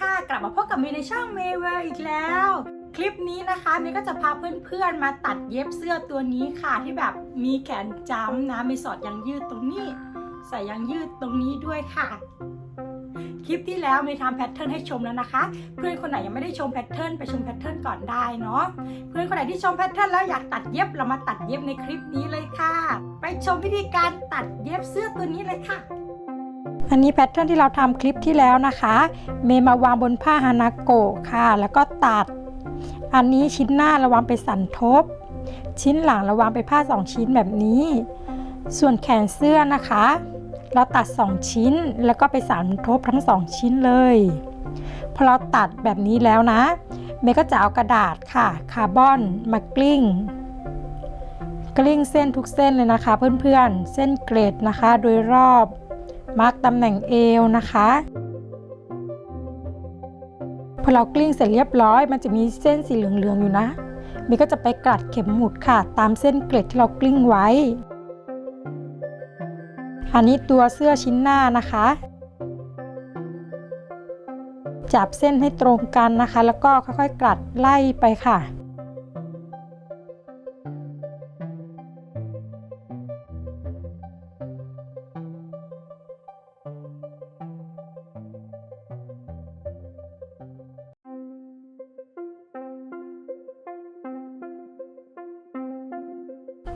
ค่ะ กลับมาพบกับเมย์ในช่องเมย์เวลอีกแล้ว คลิปนี้นะคะเมย์ก็จะพาเพื่อนๆมาตัดเย็บเสื้อตัวนี้ค่ะที่แบบมีแขนจ้ำนะมีสอดยางยืดตรงนี้ ใส่ยางยืดตรงนี้ด้วยค่ะ คลิปที่แล้วเมย์ทำแพทเทิร์นให้ชมแล้วนะคะ เพื่อนคนไหนยังไม่ได้ชมแพทเทิร์นไปชมแพทเทิร์นก่อนได้เนาะเพื่อนคนไหนที่ชมแพทเทิร์นแล้วอยากตัดเย็บเรามาตัดเย็บในคลิปนี้เลยค่ะ ไปชมวิธีการตัดเย็บเสื้อตัวนี้เลยค่ะ อันนี้แพทเทิร์นที่เราทำคลิปที่แล้วนะคะ เมย์มาวางบนผ้าฮานาโกะค่ะ แล้วก็ตัด อันนี้ชิ้นหน้าระวังไปสันทบ ชิ้นหลังระวังไปผ้าสองชิ้นแบบนี้ ส่วนแขนเสื้อนะคะ เราตัด 2 ชิ้น แล้วก็ไปสันทบทั้ง 2 ชิ้นเลย พอเราตัดแบบนี้แล้วนะ เมย์ก็จะเอากระดาษค่ะ คาร์บอนมากลิ้งกลิ้งเส้นทุกเส้นเลยนะคะ เพื่อนๆ เส้นเกรดนะคะ โดยรอบ มาร์กตำแหน่งเอวนะคะพอเรากลิ้งเสร็จเรียบร้อย มันจะมีเส้นสีเหลืองๆอยู่นะมย์ก็จะไปกลัดเข็มหมุดค่ะ ตามเส้นเกล็ดที่เรากลิ้งไว้ อันนี้ตัวเสื้อชิ้นหน้านะคะ จับเส้นให้ตรงกันนะคะ แล้วก็ค่อยๆกลัดไล่ไปค่ะ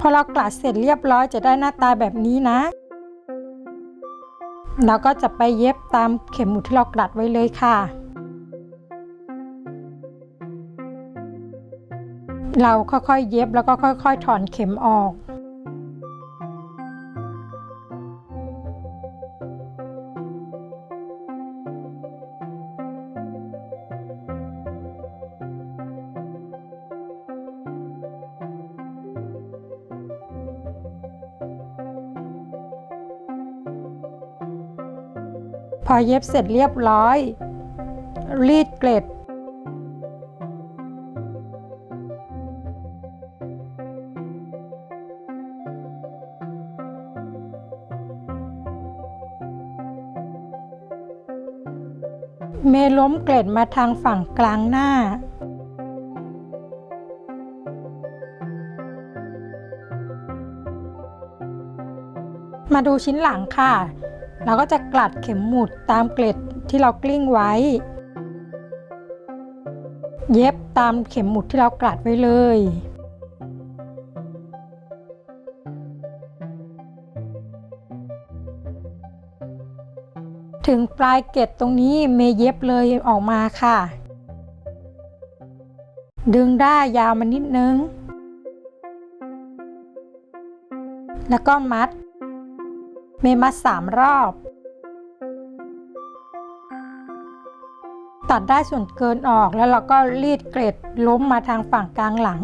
พอเรากลัดเสร็จเรียบร้อยจะได้หน้าตาแบบนี้นะ เราก็จะไปเย็บตามเข็มหมุดที่เรากลัดไว้เลยค่ะ เราค่อยๆเย็บแล้วก็ค่อย ๆ ถอนเข็มออก อเย็บเสร็จเรียบร้อย รีดเกล็ด เมล้มเกล็ดมาทางฝั่งกลางหน้ามาดูชิ้นหลังค่ะ เราก็จะกลัดเข็มหมุดตามเกล็ดที่เรากลิ้งไว้ เย็บตามเข็มหมุดที่เรากลัดไว้เลย ถึงปลายเกล็ดตรงนี้เมย์เย็บเลยออกมาค่ะ ดึงได้ยาวมานิดนึง แล้วก็มัด เมมัดสามรอบ ตัดได้ส่วนเกินออกแล้วเราก็รีดเกล็ดล้มมาทางฝั่งกลางหลัง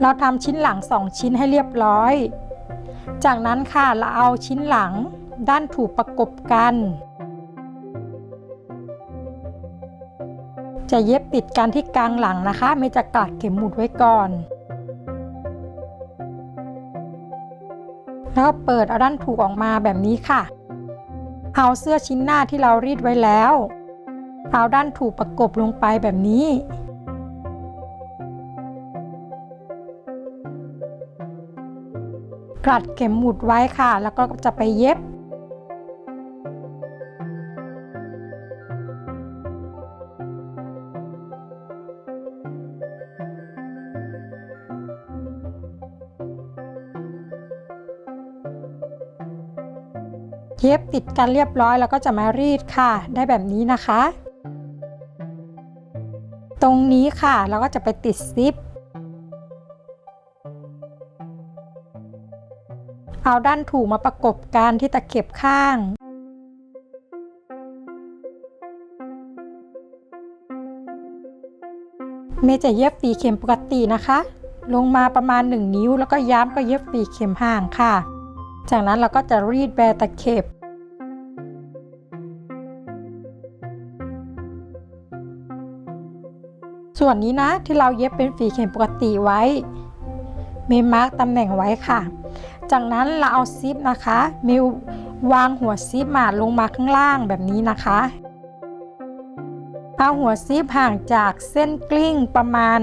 เราทำชิ้นหลังสองชิ้นให้เรียบร้อย จากนั้นค่ะเราเอาชิ้นหลังด้านถูกประกบกัน จะเย็บติดกันที่กลางหลังนะคะ ไม่จะกลัดเข็มหมุดไว้ก่อน แล้วเปิดเอาด้านถูกออกมาแบบนี้ค่ะ เอาเสื้อชิ้นหน้าที่เรารีดไว้แล้ว เอาด้านถูกประกบลงไปแบบนี้กลัดเข็มหมุดไว้ค่ะ แล้วก็จะไปเย็บ เย็บติดกันเรียบร้อยแล้วก็จะมารีดค่ะ ได้แบบนี้นะคะ ตรงนี้ค่ะเราก็จะไปติดซิป เอาด้านถูกมาประกบกันที่ตะเข็บข้างเมย์จะเย็บฝีเข็มปกตินะคะ ลงมาประมาณ 1 นิ้ว แล้วก็ย้ำก็เย็บฝีเข็มห่างค่ะ จากนั้นเราก็จะรีดแบตะเข็บ ส่วนนี้นะที่เราเย็บเป็นฝีเข็มปกติไว้มย์มาร์กตำแหน่งไว้ค่ะ จากนั้นเราเอาซิปนะคะมย์วางหัวซิปมาลงมาข้างล่างแบบนี้นะคะเอาหัวซิปห่างจากเส้นกลิ้งประมาณ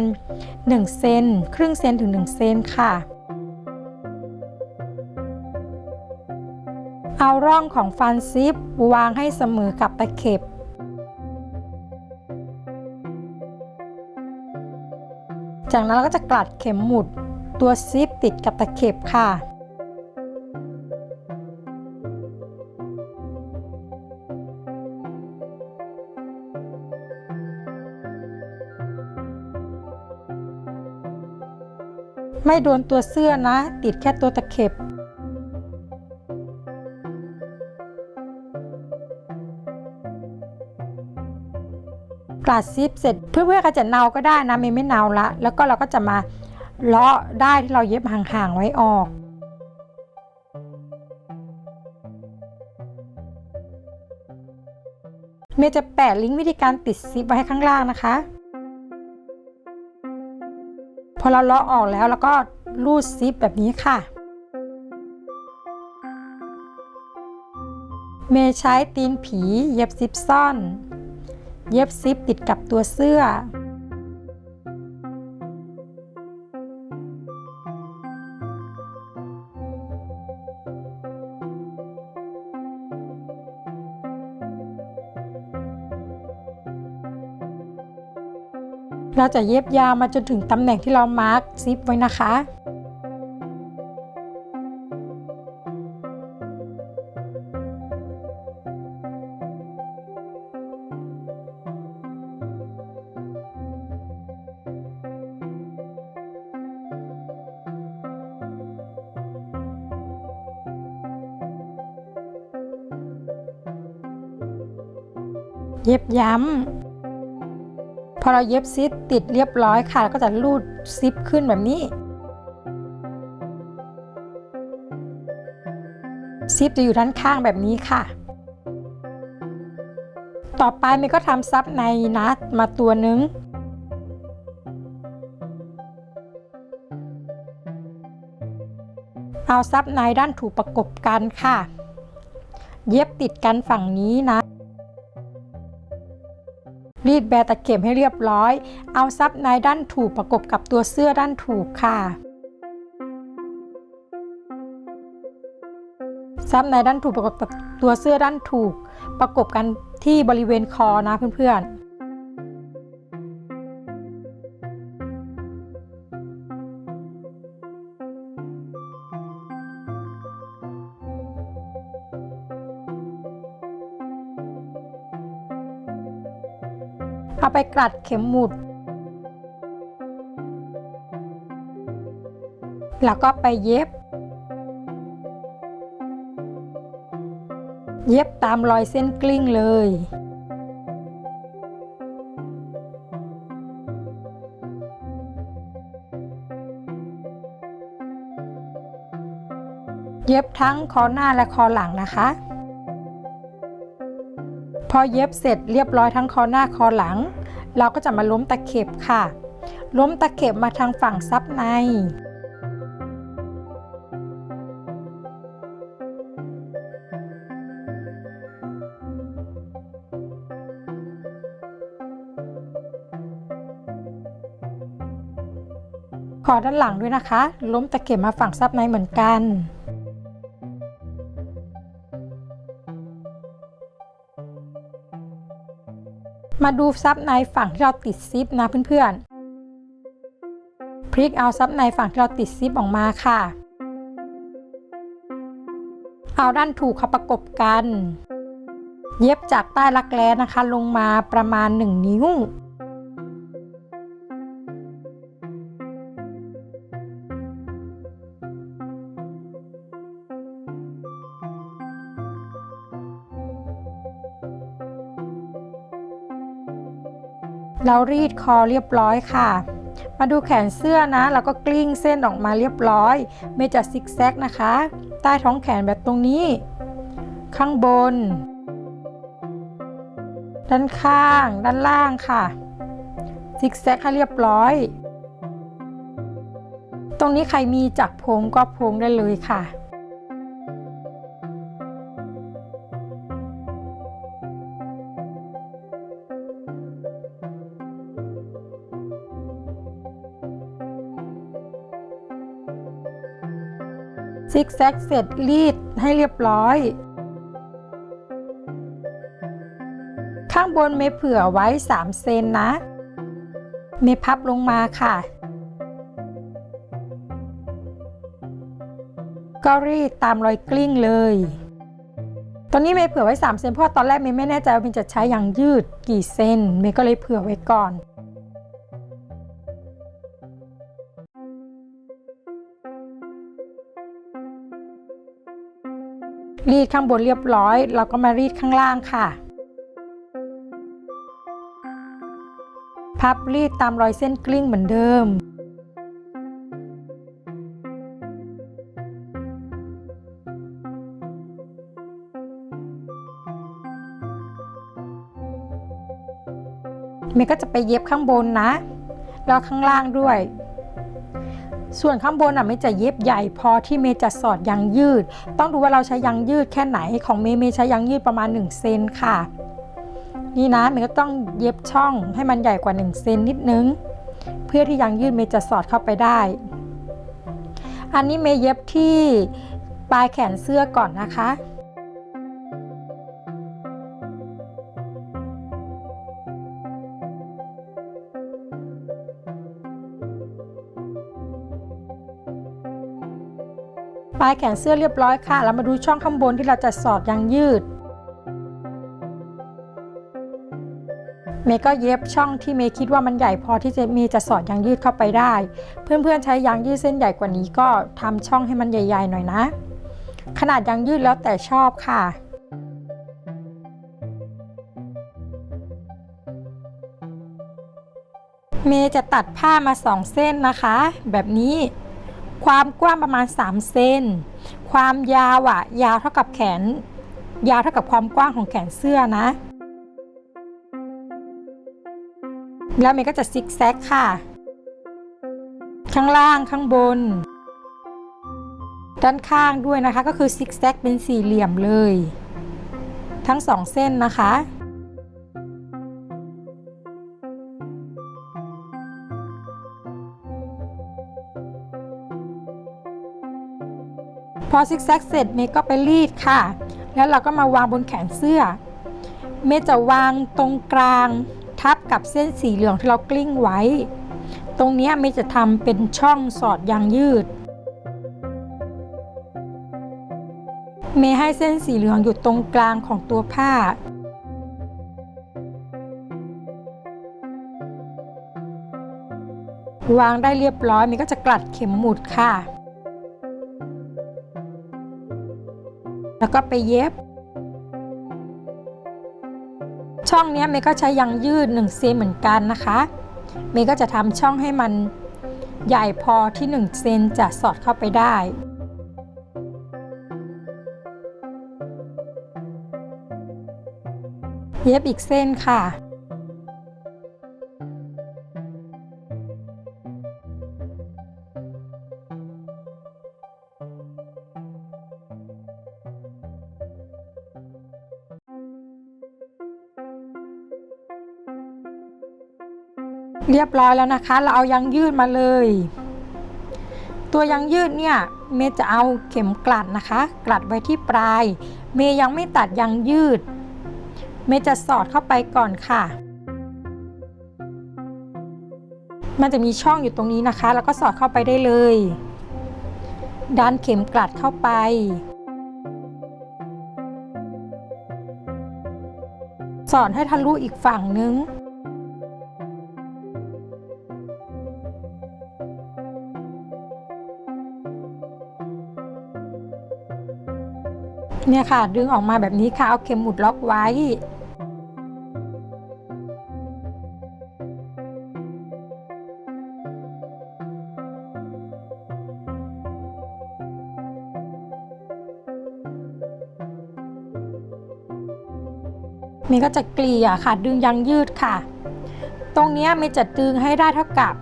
1เซนครึ่งเซนถึง1เซนค่ะ เอาร่องของฟันซิปวางให้เสมอกับตะเข็บ จากนั้นเราก็จะกลัดเข็มหมุดตัวซิปติดกับตะเข็บค่ะ ไม่โดนตัวเสื้อนะ ติดแค่ตัวตะเข็บ กราดซิปเสร็จเพื่อนๆก็จะเนาก็ได้นะเมย์ไม่เนาละ แล้วก็เราก็จะมาเลาะได้ที่เราเย็บห่างๆไว้ออกเมย์จะแปะลิงก์วิธีการติดซิปไว้ให้ข้างล่างนะคะ พอเราเลาะออกแล้วแล้วก็รูดซิปแบบนี้ค่ะ เมย์ใช้ตีนผีเย็บซิปซ่อน เย็บซิปติดกับตัวเสื้อ เราจะเย็บยาวมาจนถึงตำแหน่งที่เรามาร์กซิปไว้นะคะ เย็บย้ำ พอเราเย็บซิปติดเรียบร้อยค่ะก็จะรูดซิปขึ้นแบบนี้ ซิปจะอยู่ด้านข้างแบบนี้ค่ะ ต่อไปมย์ก็ทำซับในนะมาตัวนึงเอาซับในด้านถูกประกบกันค่ะ เย็บติดกันฝั่งนี้นะ รีดแบตะเข็บให้เรียบร้อย เอาซับในด้านถูกประกบกับตัวเสื้อด้านถูกค่ะ ซับในด้านถูกประกบกับตัวเสื้อด้านถูก ประกบกันที่บริเวณคอนะเพื่อนๆ กลัดเข็มหมุด แล้วก็ไปเย็บ เย็บตามรอยเส้นกลิ้งเลย เย็บทั้งคอหน้าและคอหลังนะคะพอเย็บเสร็จเรียบร้อยทั้งคอหน้าคอหลัง เราก็จะมาล้มตะเข็บค่ะ ล้มตะเข็บมาทางฝั่งซับใน ขอด้านหลังด้วยนะคะ ล้มตะเข็บมาฝั่งซับในเหมือนกัน มาดูซับในฝั่งที่เราติดซิปนะเพื่อนๆ พลิกเอาซับในฝั่งที่เราติดซิปออกมาค่ะ เอาด้านถูกเขาประกบกัน เย็บจากใต้รักแร้นะคะ ลงมาประมาณ 1 นิ้ว เรารีดคอเรียบร้อยค่ะ มาดูแขนเสื้อนะเราก็กลิ้งเส้นออกมาเรียบร้อย ไม่จะซิกแซกนะคะ ใต้ท้องแขนแบบตรงนี้ ข้างบน ด้านข้าง ด้านล่างค่ะ ซิกแซกให้เรียบร้อย ตรงนี้ใครมีจักรพงก็พงได้เลยค่ะ ซิกแซกเสร็จรีดให้เรียบร้อย ข้างบนเมเผื่อไว้ 3 เซนนะ เมพับลงมาค่ะ ก็รีดตามรอยกลิ้งเลย ตอนนี้เมเผื่อไว้ 3 เซนเพราะตอนแรกเมย์ไม่แน่ใจว่าเมจะใช้ยางยืดกี่เซน เมย์ก็เลยเผื่อไว้ก่อน รีดข้างบนเรียบร้อย เราก็มารีดข้างล่างค่ะ พับรีดตามรอยเส้นกลิ้งเหมือนเดิม เมย์ก็จะไปเย็บข้างบนนะ แล้วข้างล่างด้วย ส่วนข้างบนอะเมย์จะเย็บใหญ่พอที่เมย์จะสอดยางยืด ต้องดูว่าเราใช้ยางยืดแค่ไหนของเมย์เมย์ใช้ยางยืดประมาณ1เซนค่ะ นี่นะเมย์ก็ต้องเย็บช่องให้มันใหญ่กว่า1เซนนิดนึง เพื่อที่ยางยืดเมย์จะสอดเข้าไปได้ อันนี้เมย์เย็บที่ปลายแขนเสื้อก่อนนะคะ ปลายแขนเสื้อเรียบร้อยค่ะ เรามาดูช่องข้างบนที่เราจะสอดยางยืด เมย์ก็เย็บช่องที่เมย์คิดว่ามันใหญ่พอที่จะเมย์จะสอดยางยืดเข้าไปได้ เพื่อนๆใช้ยางยืดเส้นใหญ่กว่านี้ก็ทำช่องให้มันใหญ่ๆหน่อยนะ ขนาดยางยืดแล้วแต่ชอบค่ะเมย์จะตัดผ้ามา2เส้นนะคะ แบบนี้ ความกว้างประมาณ 3 เซน ความยาวอะยาวเท่ากับแขน ยาวเท่ากับความกว้างของแขนเสื้อนะ แล้วเมย์ก็จะซิกแซกค่ะ ข้างล่างข้างบน ด้านข้างด้วยนะคะ ก็คือซิกแซกเป็นสี่เหลี่ยมเลย ทั้งสองเส้นนะคะ พอซิกแซกเสร็จเมย์ก็ไปรีดค่ะ แล้วเราก็มาวางบนแขนเสื้อ เมย์จะวางตรงกลางทับกับเส้นสีเหลืองที่เรากลิ้งไว้ ตรงนี้เมย์จะทำเป็นช่องสอดยางยืด เมย์ให้เส้นสีเหลืองอยู่ตรงกลางของตัวผ้าวางได้เรียบร้อยเมย์ก็จะกลัดเข็มหมุดค่ะ แล้วก็ไปเย็บ ช่องนี้เมย์ก็ใช้ยางยืด1เซนเหมือนกันนะคะเมย์ก็จะทำช่องให้มันใหญ่พอที่1เซนจะสอดเข้าไปได้เย็บอีกเส้นค่ะ รียบร้อยแล้วนะคะ เราเอายางยืดมาเลย ตัวยางยืดเนี่ยเมย์จะเอาเข็มกลัดนะคะ กลัดไว้ที่ปลาย เมย์ยังไม่ตัดยางยืด เมย์จะสอดเข้าไปก่อนค่ะ มันจะมีช่องอยู่ตรงนี้นะคะ แล้วก็สอดเข้าไปได้เลย ดันเข็มกลัดเข้าไปสอดให้ทะลุอีกฝั่งนึง เนี่ยค่ะ ดึงออกมาแบบนี้ค่ะ เอาเข็มหมุดล็อกไว้เมย์ก็จะเกลี่ยค่ะ ดึงยางยืดค่ะ ตรงเนี้ยเมย์จะดึงให้ได้เท่ากับ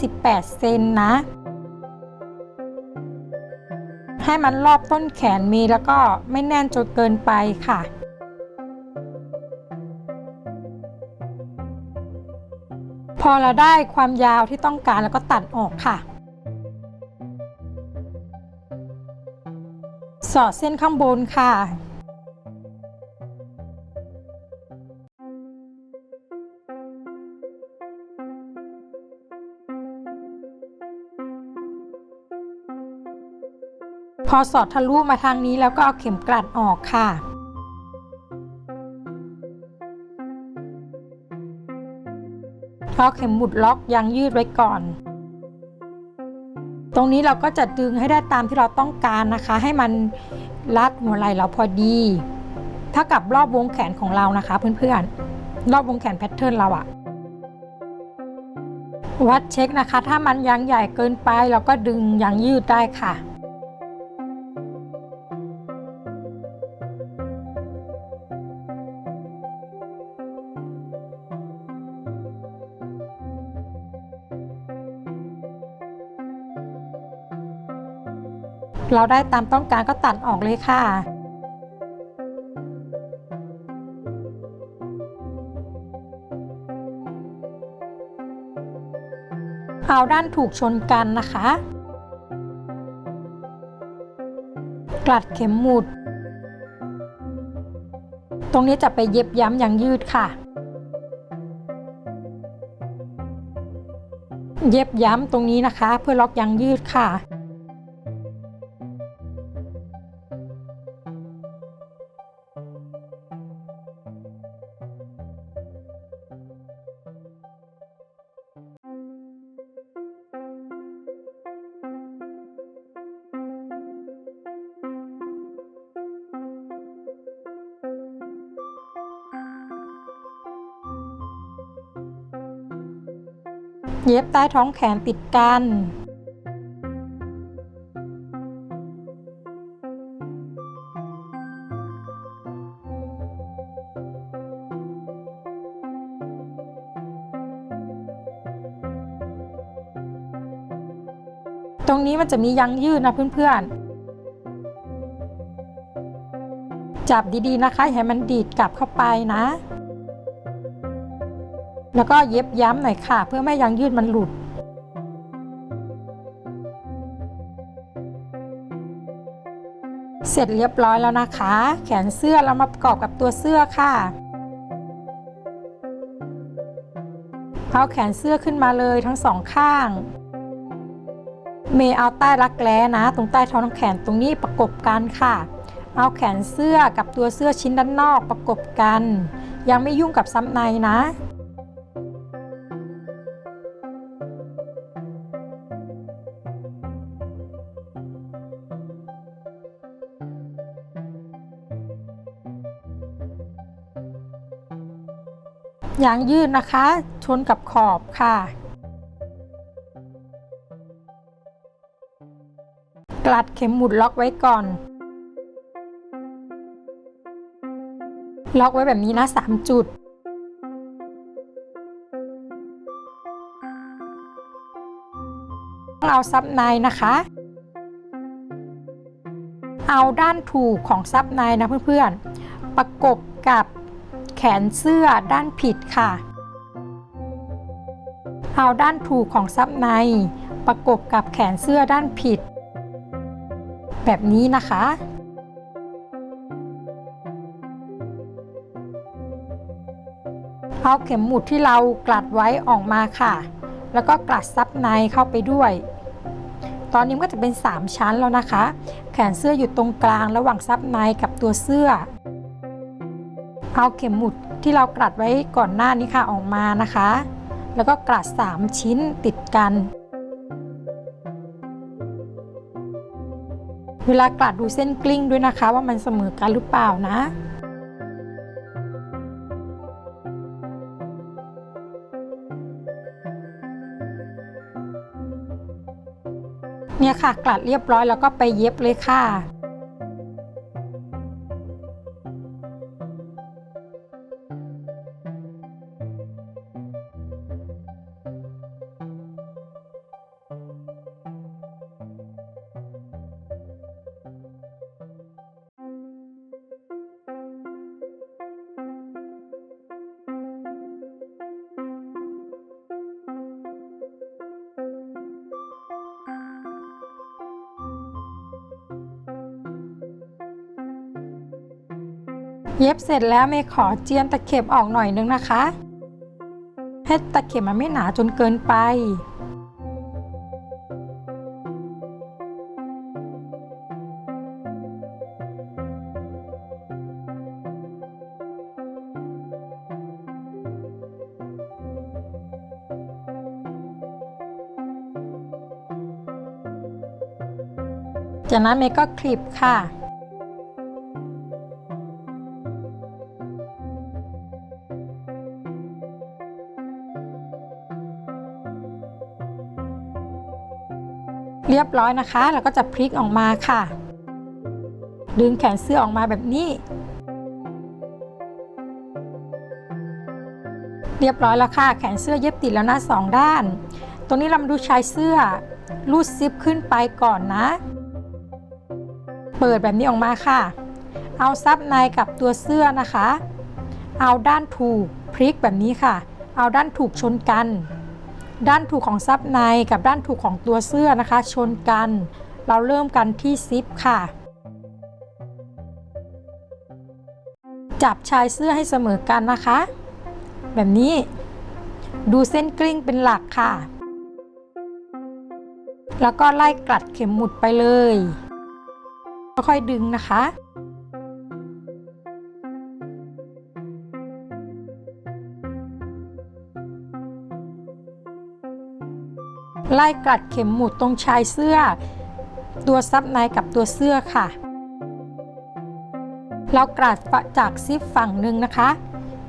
28 เซนนะ ให้มันรอบต้นแขนมีแล้วก็ไม่แน่นจนเกินไปค่ะ พอเราได้ความยาวที่ต้องการแล้วก็ตัดออกค่ะ สอดเส้นข้างบนค่ะ พอสอดทะลุมาทางนี้แล้วก็เอาเข็มกลัดออกค่ะ เอาเข็มหมุดล็อกยางยืดไว้ก่อน ตรงนี้เราก็จะดึงให้ได้ตามที่เราต้องการนะคะ ให้มันรัดหัวไหล่เราพอดีเท่ากับรอบวงแขนของเรานะคะ เพื่อนๆ รอบวงแขนแพทเทิร์นเราอะวัดเช็คนะคะ ถ้ามันยางใหญ่เกินไปเราก็ดึงยางยืดได้ค่ะ เราได้ตามต้องการก็ตัดออกเลยค่ะ เอาด้านถูกชนกันนะคะ กลัดเข็มหมุด ตรงนี้จะไปเย็บย้ำอย่างยืดค่ะ เย็บย้ำตรงนี้นะคะ เพื่อล็อกยางยืดค่ะ เย็บใต้ท้องแขนติดกัน ตรงนี้มันจะมียังยืดนะเพื่อนๆ จับดีๆนะคะอย่าให้มันดีดกลับเข้าไปนะ แล้วก็เย็บย้ำหน่อยค่ะ เพื่อไม่ให้ยางยืดมันหลุด เสร็จเรียบร้อยแล้วนะคะ แขนเสื้อเรามาประกอบกับตัวเสื้อค่ะเอาแขนเสื้อขึ้นมาเลยทั้งสองข้าง เมย์เอาใต้รักแร้นะ ตรงใต้ท้องแขนตรงนี้ประกบกันค่ะ เอาแขนเสื้อกับตัวเสื้อชิ้นด้านนอกประกบกัน ยังไม่ยุ่งกับซ้ำในนะ ยางยืดนะคะ ชนกับขอบค่ะ กลัดเข็มหมุดล็อกไว้ก่อน ล็อกไว้แบบนี้นะ 3 จุด เอาซับในนะคะ เอาด้านถูกของซับในนะเพื่อนๆ ประกบกับ แขนเสื้อด้านผิดค่ะ เอาด้านถูกของซับใน ประกบกับแขนเสื้อด้านผิด แบบนี้นะคะ เอาเข็มหมุดที่เรากลัดไว้ออกมาค่ะ แล้วก็กลัดซับในเข้าไปด้วยตอนนี้มันก็จะเป็น 3 ชั้นแล้วนะคะ แขนเสื้ออยู่ตรงกลางระหว่างซับในกับตัวเสื้อ เอาเข็มหมุดที่เรากลัดไว้ก่อนหน้านี้ค่ะออกมานะคะ แล้วก็กลัด 3 ชิ้นติดกัน เวลากลัดดูเส้นกลิ้งด้วยนะคะ ว่ามันเสมอกันหรือเปล่านะเนี่ยค่ะกลัดเรียบร้อยแล้วก็ไปเย็บเลยค่ะ เย็บเสร็จแล้วเมย์ขอเจียนตะเข็บออกหน่อยนึงนะคะให้ตะเข็บมันไม่หนาจนเกินไป จากนั้นเมย์ก็คลิปค่ะ เรียบร้อยนะคะแล้วก็จะพลิกออกมาค่ะ ดึงแขนเสื้อออกมาแบบนี้ เรียบร้อยแล้วค่ะ แขนเสื้อเย็บติดแล้วนะสองด้าน ตรงนี้เรามาดูชายเสื้อรูดซิปขึ้นไปก่อนนะ เปิดแบบนี้ออกมาค่ะ เอาซับในกับตัวเสื้อนะคะ เอาด้านถูกพลิกแบบนี้ค่ะ เอาด้านถูกชนกัน ด้านถูกของซับในกับด้านถูกของตัวเสื้อนะคะ ชนกัน เราเริ่มกันที่ซิปค่ะ จับชายเสื้อให้เสมอกันนะคะ แบบนี้ ดูเส้นกลิ้งเป็นหลักค่ะ แล้วก็ไล่กลัดเข็มหมุดไปเลยค่อยๆดึงนะคะ ไล่กัดเข็มหมุดตรงชายเสื้อ ตัวซับในกับตัวเสื้อค่ะ เรากลัดจากซิปฝั่งหนึ่งนะคะ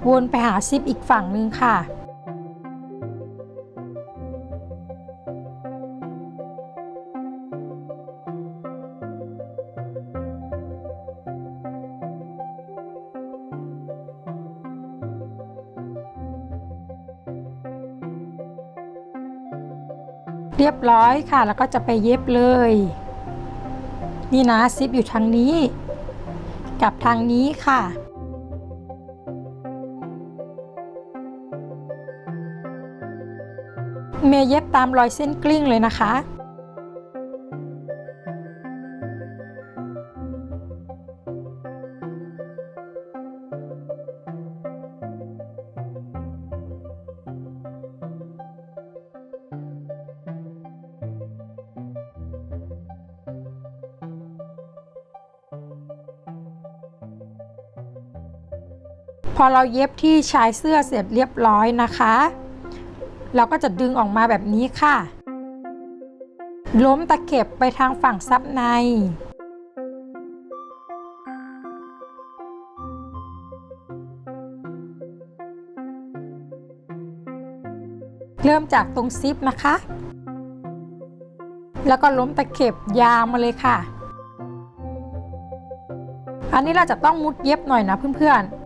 วนไปหาซิปอีกฝั่งหนึ่งค่ะ เรียบร้อยค่ะ แล้วก็จะไปเย็บเลย นี่นะซิปอยู่ทางนี้ กับทางนี้ค่ะเมย์เย็บตามรอยเส้นกลิ้งเลยนะคะ อเราเย็บที่ชายเสื้อเสร็จเรียบร้อยนะคะ เราก็จะดึงออกมาแบบนี้ค่ะ ล้มตะเข็บไปทางฝั่งซับในเริ่มจากตรงซิปนะคะ แล้วก็ล้มตะเข็บยาวมาเลยค่ะ อันนี้เราจะต้องมุดเย็บหน่อยนะเพื่อนๆ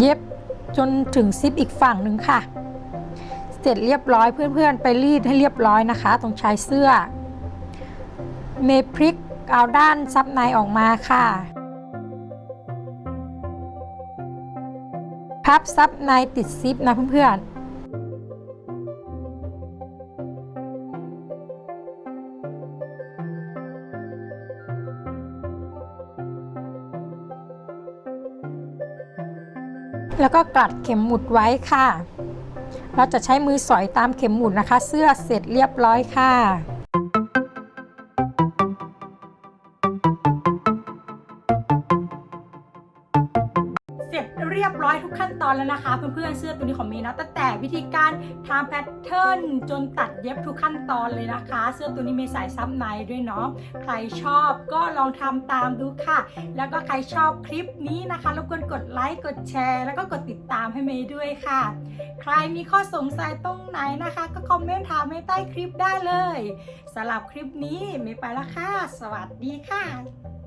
เย็บจนถึงซิปอีกฝั่งหนึ่งค่ะ เสร็จเรียบร้อยเพื่อนๆ ไปรีดให้เรียบร้อยนะคะ ตรงชายเสื้อ เมพริกเอาด้านซับในออกมาค่ะ พับซับในติดซิปนะเพื่อนๆ แล้วก็กลัดเข็มหมุดไว้ค่ะ เราจะใช้มือสอยตามเข็มหมุดนะคะ เสื้อเสร็จเรียบร้อยค่ะ แล้วนะคะ เพื่อนๆเสื้อตัวนี้ของเมย์นะตั้งแต่วิธีการทำแพทเทิร์นจนตัดเย็บทุกขั้นตอนเลยนะคะ เสื้อตัวนี้เมย์ใส่ซับในด้วยเนาะใครชอบก็ลองทำตามดูค่ะ แล้วก็ใครชอบคลิปนี้นะคะรบกวนกดไลค์กดแชร์ แล้วก็กดติดตามให้เมย์ด้วยค่ะ ใครมีข้อสงสัยตรงไหนนะคะ ก็คอมเมนต์ถามเมย์ใต้คลิปได้เลยสำหรับคลิปนี้เมย์ไปแล้วค่ะ สวัสดีค่ะ